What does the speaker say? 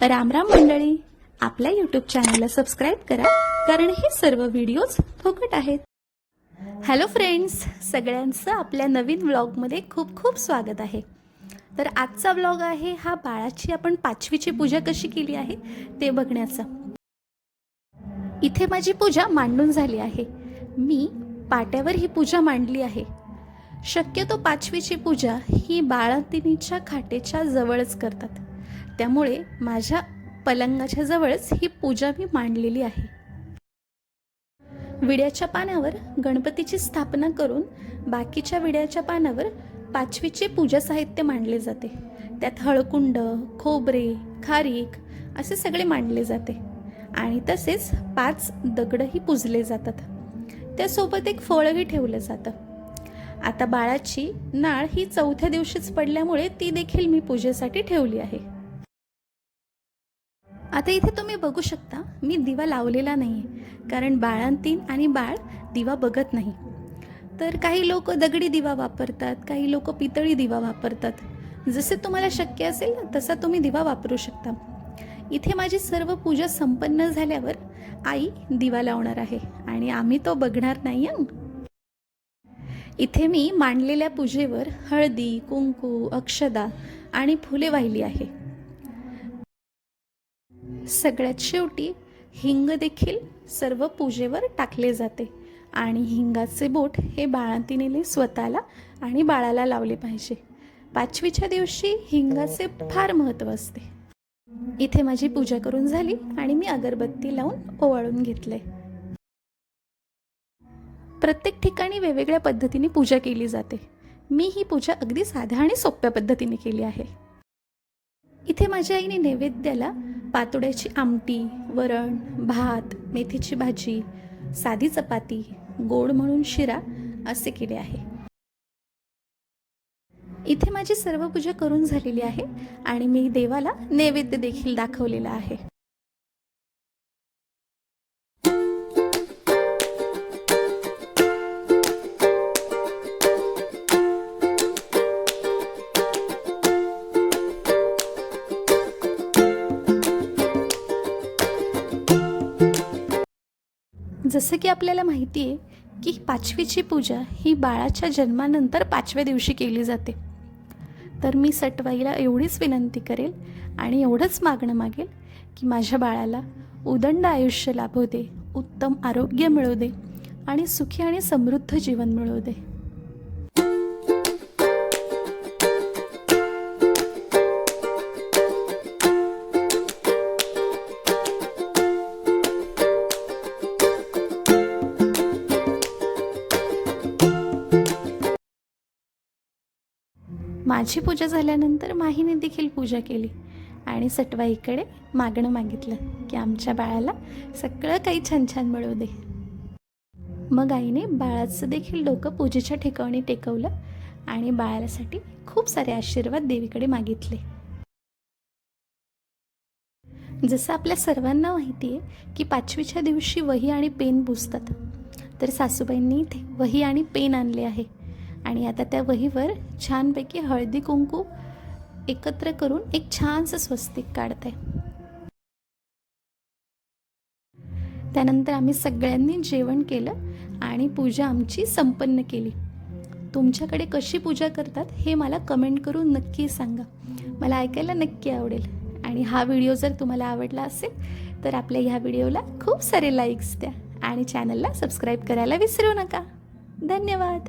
रामराम मंडळी. आपल्या यूट्यूब चॅनलला सबस्क्राईब करा कारण हे सर्व व्हिडिओज फुकट आहेत. हॅलो फ्रेंड्स सगळ्यांचं आपल्या नवीन व्लॉगमध्ये खूप खूप स्वागत आहे. तर आजचा व्लॉग आहे हा बाळाची आपण पाचवीची पूजा कशी केली आहे ते बघण्याचा. इथे माझी पूजा मांडून झाली आहे. मी पाट्यावर ही पूजा मांडली आहे. शक्यतो पाचवीची पूजा ही बाळातिनीच्या खाटेच्या जवळच करतात. त्यामुळे माझ्या पलंगाच्या जवळच ही पूजा मी मांडलेली आहे. विड्याच्या पानावर गणपतीची स्थापना करून बाकीच्या विड्याच्या पानावर पाचवीचे पूजा साहित्य मांडले जाते. त्यात हळकुंड खोबरे खारीक असे सगळे मांडले जाते. आणि तसेच पाच दगडही पुजले जातात. त्यासोबत एक फळही ठेवलं जातं. आता बाळाची नाळ ही चौथ्या दिवशीच पडल्यामुळे ती देखील मी पूजेसाठी ठेवली आहे. आता इथे तुम्ही बघू शकता मी दिवा लावलेला नाही आहे कारण बाळांतीन आणि बाळ दिवा बघत नाही. तर काही लोक दगडी दिवा वापरतात काही लोक पितळी दिवा वापरतात. जसे तुम्हाला शक्य असेल तसा तुम्ही दिवा वापरू शकता. इथे माझी सर्व पूजा संपन्न झाल्यावर आई दिवा लावणार आहे आणि आम्ही तो बघणार नाही इथे मी मांडलेल्या पूजेवर हळदी कुंकू अक्षदा आणि फुले वाहिली आहे. सगळ्यात शेवटी हिंग देखील सर्व पूजेवर टाकले जाते. आणि हिंगाचे बोट हे बाळातिनीने स्वतःला आणि बाळाला लावले पाहिजे. पाचवीच्या दिवशी हिंगाचे फार महत्त्व असते. इथे माझी पूजा करून झाली आणि मी अगरबत्ती लावून ओवाळून घेतले. प्रत्येक ठिकाणी वेगवेगळ्या पद्धतीने पूजा केली जाते. मी ही पूजा अगदी साध्या आणि सोप्या पद्धतीने केली आहे. इथे माझ्या आईने नैवेद्याला पातोड्याची आमटी वरण भात मेथीची भाजी साधी चपाती गोड म्हणून शिरा असे केले आहे. इथे माझी सर्व पूजा करून झालेली आहे आणि मी देवाला नैवेद्य देखील दाखवलेला आहे. जसं की आपल्याला माहिती आहे की पाचवीची पूजा ही बाळाच्या जन्मानंतर पाचव्या दिवशी केली जाते. तर मी सटवाईला एवढीच विनंती करेल आणि एवढंच मागणं मागेल की माझ्या बाळाला उदंड आयुष्य लाभू दे उत्तम आरोग्य मिळू दे आणि सुखी आणि समृद्ध जीवन मिळू दे. माझी पूजा झाल्यानंतर माहीने देखील पूजा केली आणि सटवाईकडे मागणं मागितलं की आमच्या बाळाला सगळं काही छान छान मिळू दे. मग आईने बाळाचं देखील डोकं पूजेच्या ठिकाणी टेकवलं आणि बाळासाठी खूप सारे आशीर्वाद देवीकडे मागितले. जसं आपल्या सर्वांना माहिती आहे की पाचवीच्या दिवशी वही आणि पेन पुसतात तर सासूबाईंनी इथे वही आणि पेन आणले आहे. आणि आता त्या वहीवर छानपैकी हळदी कुंकू एकत्र करून एक छानसं स्वस्तिक काढते. त्यानंतर आम्ही सगळ्यांनी जेवण केलं आणि पूजा आमची संपन्न केली. तुमच्याकडे कशी पूजा करतात हे मला कमेंट करून नक्की सांगा. मला ऐकायला नक्की आवडेल. आणि हा व्हिडिओ जर तुम्हाला आवडला असेल तर आपल्या ह्या व्हिडिओला खूप सारे लाईक्स द्या आणि चॅनलला सबस्क्राईब करायला विसरू नका. धन्यवाद.